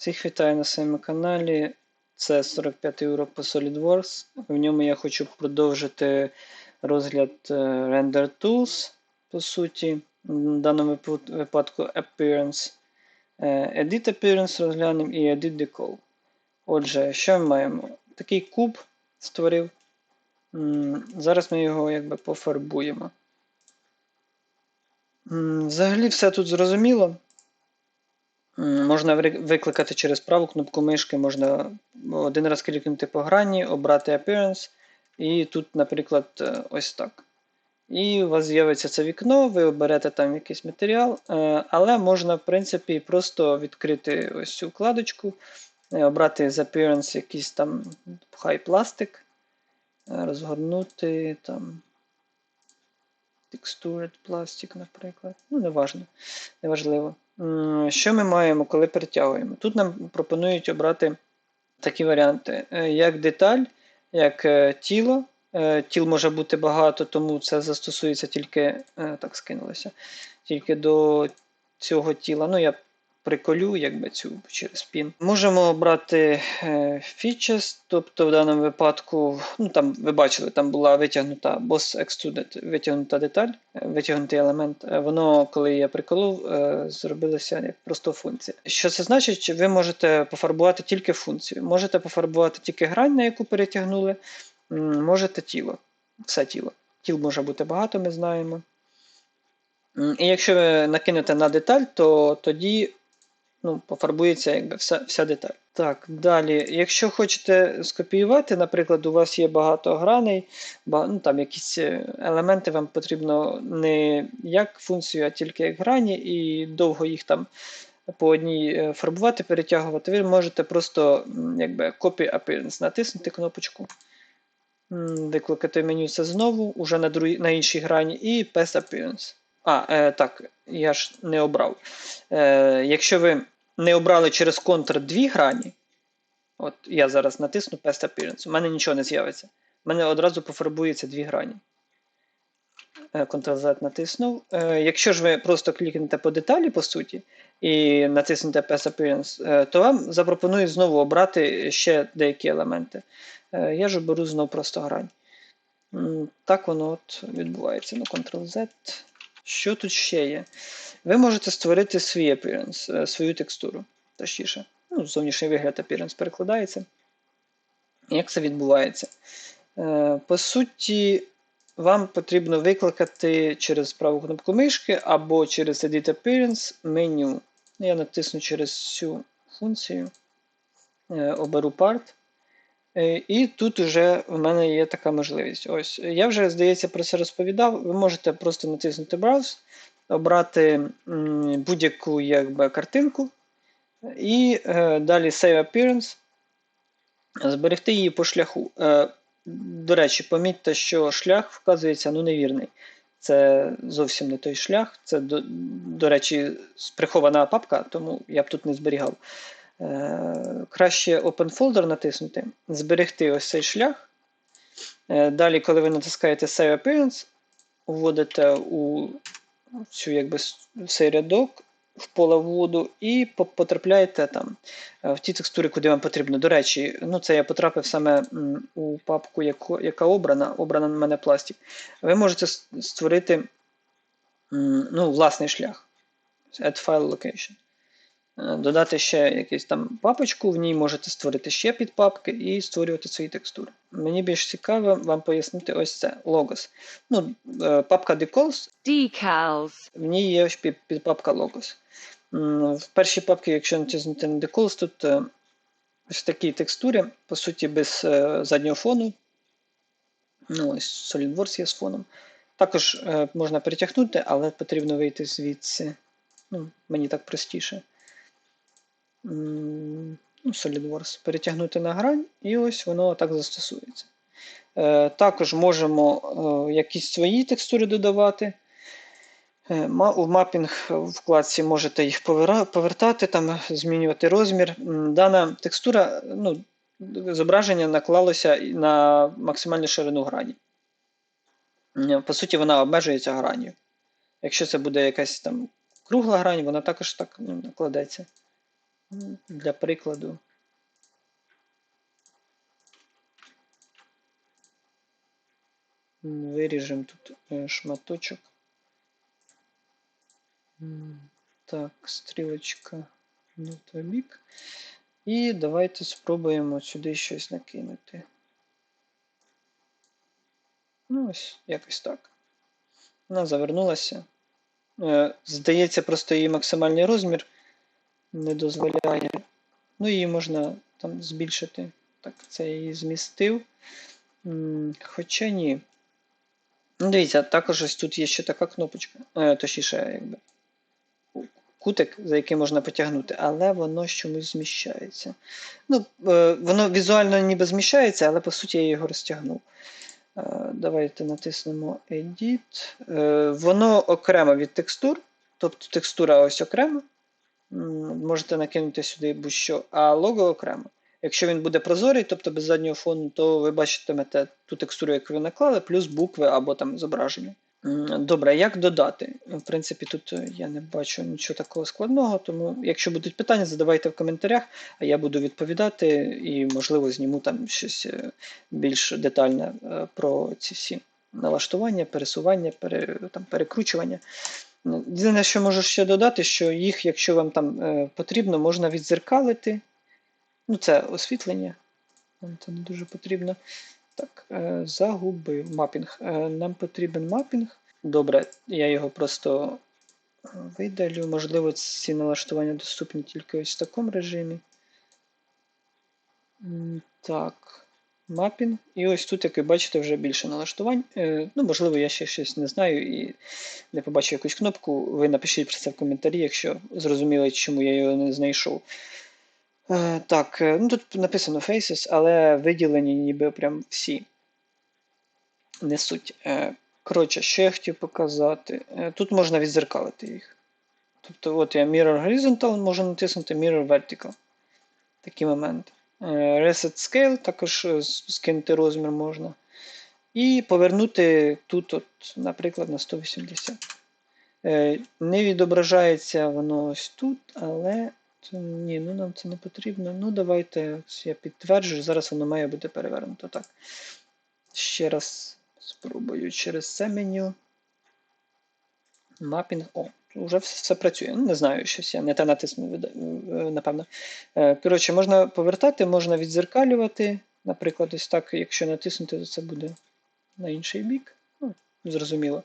Всіх вітаю на своєму каналі. Це 45 урок по SolidWorks. В ньому я хочу продовжити розгляд е, Render Tools, по суті, в даному випадку Appearance. Е, Edit Appearance розглянемо і Edit Decol. Отже, що ми маємо? Такий куб створив. Зараз ми його якби пофарбуємо. Взагалі все тут зрозуміло. Можна викликати через праву кнопку мишки, можна один раз клікнути по грані, обрати Appearance, і тут, наприклад, е, ось так. І у вас з'явиться це вікно, ви оберете там якийсь матеріал, е, але можна, в принципі, просто відкрити ось цю вкладочку, е, обрати з Appearance якийсь там хай пластик, розгорнути там Textured Plastic, наприклад. Ну, неважно, неважливо. М, Що ми маємо, коли перетягуємо? Тут нам пропонують обрати такі варіанти, е, як деталь, як е, тіло. Е, Тіл може бути багато, тому це застосується тільки, е, так скинулося, тільки до цього тіла. Ну, я приколю якби цю через пін. Можемо обрати е, features, тобто в даному випадку, ну там ви бачили, там була витягнута boss extruded, витягнута деталь, витягнутий елемент. Е, Воно, коли я приколов, е, зробилося як просто функція. Що це значить? Ви можете пофарбувати тільки функцію, можете пофарбувати тільки грань, на яку перетягнули, можете тіло, все тіло. Тіл може бути багато, ми знаємо. І якщо ви накинете на деталь, то тоді ну, пофарбується якби вся, вся деталь. Так, далі, якщо хочете скопіювати, наприклад, у вас є багато граней, ну, там якісь е, елементи вам потрібно не як функцію, а тільки як грані, і довго їх там по одній е, фарбувати, перетягувати, ви можете просто якби Copy Appearance натиснути кнопочку. М, Викликати меню це знову, уже на, другій, на іншій грані, і Paste Appearance. А, е, так, я ж не обрав. Е, якщо ви не обрали через контр дві грані, от я зараз натисну Paste Appearance, у мене нічого не з'явиться. У мене одразу пофарбується дві грані. Е, Ctrl-Z натиснув. Е, якщо ж ви просто клікнете по деталі, по суті, і натиснете Paste Appearance, е, то вам запропонують знову обрати ще деякі елементи. Я ж оберу знову просто грань. Так воно от відбувається. Ну, Ctrl-Z. Що тут ще є? Ви можете створити свій appearance, е, свою текстуру. Точніше. Ну, зовнішній вигляд appearance перекладається. Як це відбувається? Е, По суті, вам потрібно викликати через праву кнопку мишки або через Edit Appearance меню. Я натисну через цю функцію, е, оберу Part. Е, І тут вже в мене є така можливість. Ось, я вже, здається, про це розповідав. Ви можете просто натиснути Browse, обрати будь-яку якби, картинку, і е, далі Save Appearance, зберегти її по шляху. Е, до речі, помітьте, що шлях вказується ну, невірний. Це зовсім не той шлях. Це, до, до речі, прихована папка, тому я б тут не зберігав. Е, краще Open Folder натиснути, зберегти ось цей шлях. Е, Далі, коли ви натискаєте Save Appearance, вводите у цю якби цей рядок в поле вводу і потрапляєте там е, в ті текстури, куди вам потрібно. До речі, ну це я потрапив саме у папку, яка обрана, обрана в мене пластик. Ви можете створити ну, власний шлях. Add file location. Е, Додати ще якусь там папочку, в ній можете створити ще підпапки і створювати свої текстури. Мені більш цікаво вам пояснити ось це Logos. Ну, е, папка Decals, decals, в ній є під- підпапка Logos. В першій папці, якщо натиснути на Decals, тут е, ось такі текстури, по суті, без заднього фону. Ну, ось SolidWorks є з фоном. Також можна перетягнути, але потрібно вийти звідси. Ну, мені так простіше. Ну, SolidWorks. Перетягнути на грань, і ось воно так застосується. Е, також можемо е, якісь свої текстури додавати. Е, У мапінг вкладці можете їх повертати, там, змінювати розмір. Дана текстура, ну, зображення наклалося на максимальну ширину грані. По суті, вона обмежується гранню. Якщо це буде якась там кругла грань, вона також так ну, накладеться. М, Для прикладу. Виріжемо тут е, шматочок. Так, стрілочка в той бік. І давайте спробуємо сюди щось накинути. Ну, ось якось так. Вона завернулася. Е, Здається, просто її максимальний розмір не дозволяє. Ну, її можна там збільшити. Так, це її змістив. Хоча ні. Ну, дивіться, також ось тут є ще така кнопочка. Е, точніше, якби кутик, за який можна потягнути, але воно чомусь зміщається. Ну, е, воно візуально ніби зміщається, але по суті я його розтягнув. Е, Давайте натиснемо Edit. Е, Воно окремо від текстур, тобто текстура ось окремо. Можете накинути сюди будь-що, а лого окремо. Якщо він буде прозорий, тобто без заднього фону, то ви бачитимете ту текстуру, яку ви наклали, плюс букви або там зображення. Добре, як додати? В принципі, тут е, я не бачу нічого такого складного, тому якщо будуть питання, задавайте в коментарях, а я буду відповідати і, можливо, зніму там щось е, більш детальне про ці всі налаштування, пересування, пере, там, перекручування. Єдине, що можу ще додати, що їх, якщо вам там е, потрібно, можна відзеркалити. Ну, це освітлення. Нам це не дуже потрібно. Так, е, загубив мапінг. Е, Нам потрібен мапінг. Добре, я його просто видалю. Можливо, ці налаштування доступні тільки ось в такому режимі. Так, мапінг. І ось тут, як ви бачите, вже більше налаштувань. Е, Ну, можливо, я ще щось не знаю і не побачив якусь кнопку. Ви напишіть про це в коментарі, якщо зрозуміли, чому я його не знайшов. Е, Так, е, ну тут написано Faces, але виділені ніби прям всі не суть. Коротше, що я хотів показати. Тут можна відзеркалити їх. Тобто, от я Mirror Horizontal можу натиснути Mirror Vertical. Такий момент. Е, Reset Scale, також е, скинути розмір можна. І повернути тут, от, наприклад, на 180. Е, Не відображається воно ось тут, але ні, ну нам це не потрібно. Ну, давайте я підтверджую, зараз воно має бути перевернуто. Так. Ще раз спробую через це меню. Мапінг. О, вже все працює. Не знаю, щось я не те натиснув, е, напевно. Е, Коротше, можна повертати, можна відзеркалювати. Наприклад, ось так, якщо натиснути, то це буде на інший бік. Ну, зрозуміло.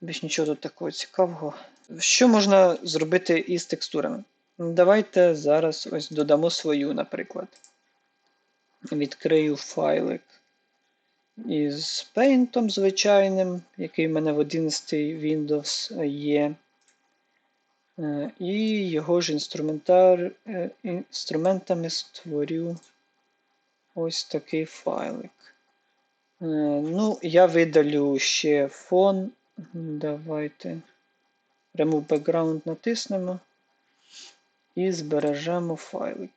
Більш нічого тут такого цікавого. Що можна зробити із текстурами? Давайте зараз ось додамо свою, наприклад. Відкрию файлик із Paint звичайним, який в мене в 11 Windows є. Е, І його ж інструментар, е, інструментами створю ось такий файлик. Е, Ну, я видалю ще фон. Давайте Remove Background натиснемо і збережемо файлик.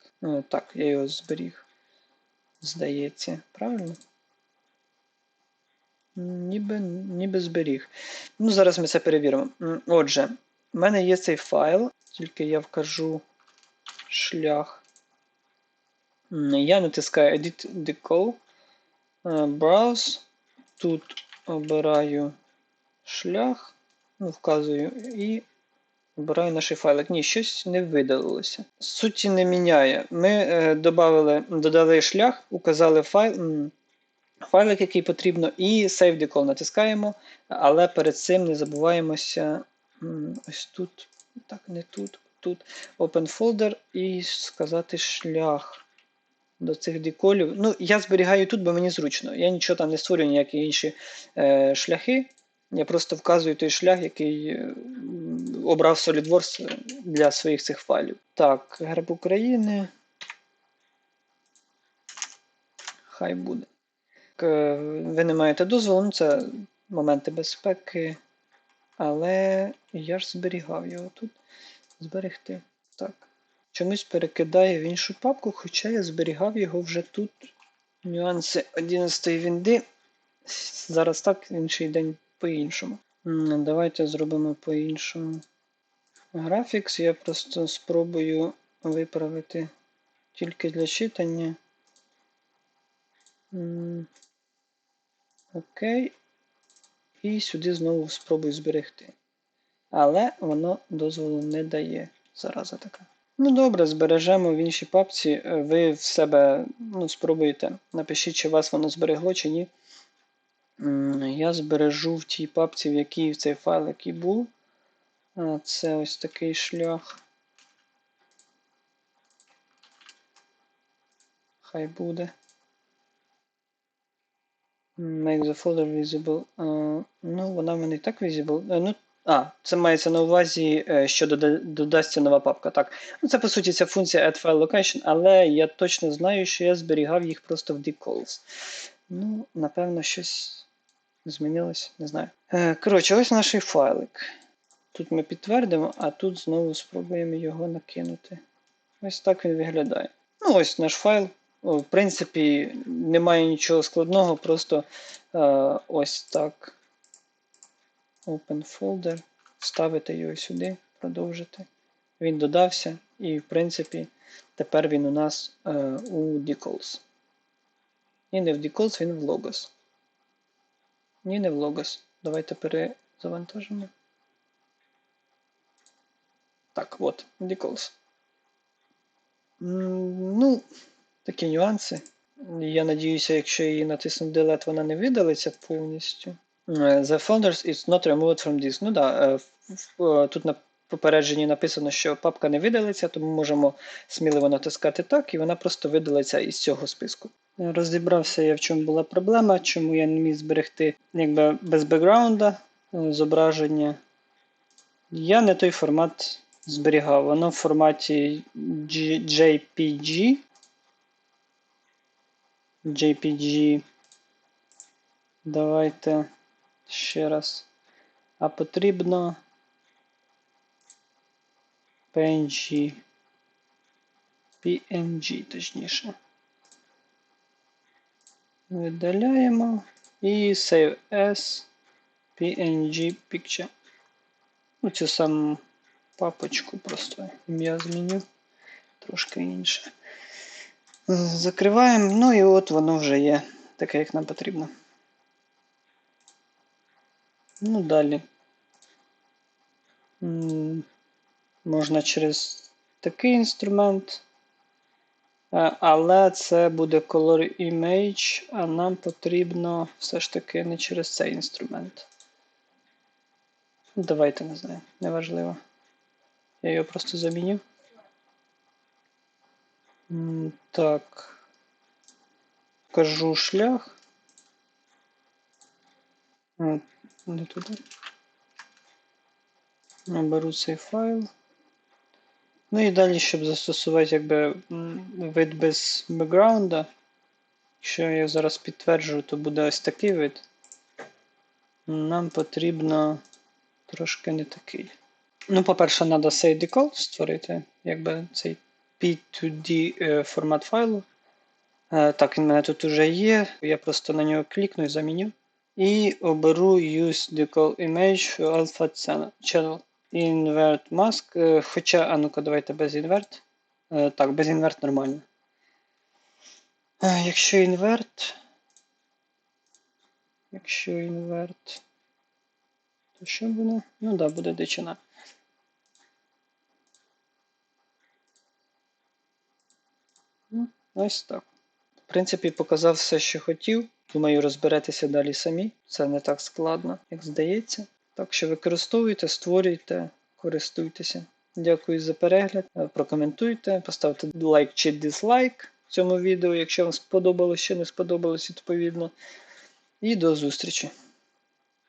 Так, я його зберіг. Здається, правильно? Ніби, ніби зберіг. Ну, зараз ми це перевіримо. Отже, в мене є цей файл, тільки я вкажу шлях. Я натискаю Edit Decode, е, Browse. Тут обираю шлях, ну, вказую і обираю наш файлик. Ні, щось не видалилося. Суті не міняє. Ми е, добавили, додали шлях, указали файл. Файлик, який потрібно, і Save Decall натискаємо, але перед цим не забуваємося ось тут, так, не тут, тут, Open Folder і сказати шлях до цих деколів. Ну, я зберігаю тут, бо мені зручно. Я нічого там не створюю, ніякі інші е, шляхи. Я просто вказую той шлях, який е, обрав SolidWorks для своїх цих файлів. Так, герб України. Хай буде. Е, Ви не маєте дозволу, це моменти безпеки. Але я ж зберігав його тут. Зберегти. Так. Чомусь перекидає в іншу папку, хоча я зберігав його вже тут. Нюанси 11 вінди. Зараз так, інший день по-іншому. Давайте зробимо по-іншому. Графікс я просто спробую виправити тільки для читання. Окей. І сюди знову спробую зберегти. Але воно дозволу не дає. Зараза така. Ну добре, збережемо в іншій папці. Е, Ви в себе ну, спробуєте. Напишіть, чи вас воно зберегло, чи ні. Я збережу в тій папці, в якій цей файл, який був. Це ось такий шлях. Хай буде. Make the folder visible. А, ну, вона в мене і так visible. Е, Ну, а, це мається на увазі, е, що дода- додасться нова папка. Так. Ну, це по суті ця функція add file location, але я точно знаю, що я зберігав їх просто в decalls. Ну, напевно, щось змінилось, не знаю. Коротше, ось наш файлик. Тут ми підтвердимо, а тут знову спробуємо його накинути. Ось так він виглядає. Ну, ось наш файл. О, В принципі, немає нічого складного, просто е, ось так. Open folder. Ставити його сюди, продовжити. Він додався, і, в принципі, тепер він у нас е, у decalls. І не в decalls, він в logos. Ні, не в logos. Давайте перезавантажимо. Так, от, decalls. М, Ну, такі нюанси. Я надіюся, якщо її натиснути Delete, вона не видалиться повністю. Е, The folders is not removed from disk. Ну да, е, в- тут на попередженні написано, що папка не видалиться, тому можемо сміливо натискати так, і вона просто видалиться із цього списку. Е, Розібрався я, в чому була проблема, чому я не міг зберегти якби без бекграунда е, зображення. Я не той формат зберігав. Воно в форматі JPG. JPG. Давайте ще раз. А потрібно PNG. PNG, точніше. Видаляємо і Save as PNG Picture. Ну, цю саму папочку просто ім'я зміню. Трошки інше. Закриваємо, ну і от воно вже є таке, як нам потрібно. Ну, далі. Можна через такий інструмент. Е, Але це буде Color Image, а нам потрібно все ж таки не через цей інструмент. Давайте не знаю, неважливо. Я його просто заміню. Так. Кажу шлях. Е, Не туди. Наберу цей файл. Ну і далі, щоб застосувати якби вид без бекграунда. Якщо я зараз підтверджую, то буде ось такий вид. Нам потрібно трошки не такий. Ну, по-перше, треба cell decall створити, якби цей P2D е, формат файлу. Е, Так, він в мене тут вже є. Я просто на нього клікну і заміню. І оберу Use Decall Image Alpha Channel. Invert Mask. е, Хоча, а ну-ка, давайте без. Е, Так, без invert нормально. Якщо invert. Якщо invert. То що буде? Ну так, да, буде дичина. Ось так. В принципі, показав все, що хотів. Думаю, розберетеся далі самі. Це не так складно, як здається. Так що використовуйте, створюйте, користуйтеся. Дякую за перегляд. Е, Прокоментуйте, поставте лайк чи дизлайк цьому відео, якщо вам сподобалось чи не сподобалось, відповідно. І до зустрічі!